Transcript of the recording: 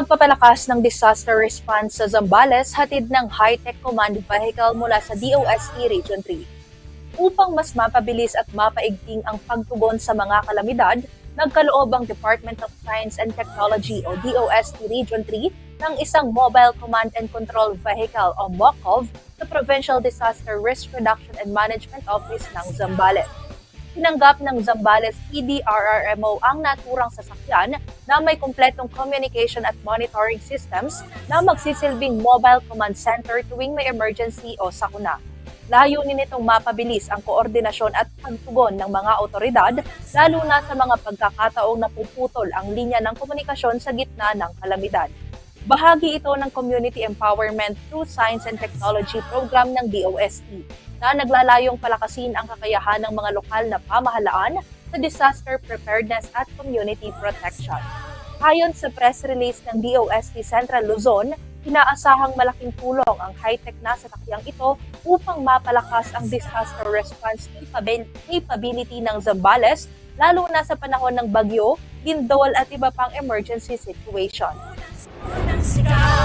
Pagpapalakas ng disaster response sa Zambales hatid ng high-tech command vehicle mula sa DOST Region 3. Upang mas mapabilis at mapaigting ang pagtugon sa mga kalamidad, nagkaloob ang Department of Science and Technology o DOST Region 3 ng isang Mobile Command and Control Vehicle o MOCOV sa Provincial Disaster Risk Reduction and Management Office ng Zambales tinanggap ng Zambales PDRRMO ang naturang sasakyan na may kumpletong communication at monitoring systems na magsisilbing mobile command center tuwing may emergency o sakuna. Layunin nitong mapabilis ang koordinasyon at pagtugon ng mga otoridad, lalo na sa mga pagkakataong napuputol ang linya ng komunikasyon sa gitna ng kalamidad. Bahagi ito ng Community Empowerment through Science and Technology program ng DOST na naglalayong palakasin ang kakayahan ng mga lokal na pamahalaan sa disaster preparedness at community protection. Ayon sa press release ng DOST Central Luzon, inaasahang malaking tulong ang high-tech na sasakyang ito upang mapalakas ang disaster response capabil- capability ng Zambales lalo na sa panahon ng bagyo, lindol at iba pang emergency situation. Cidade.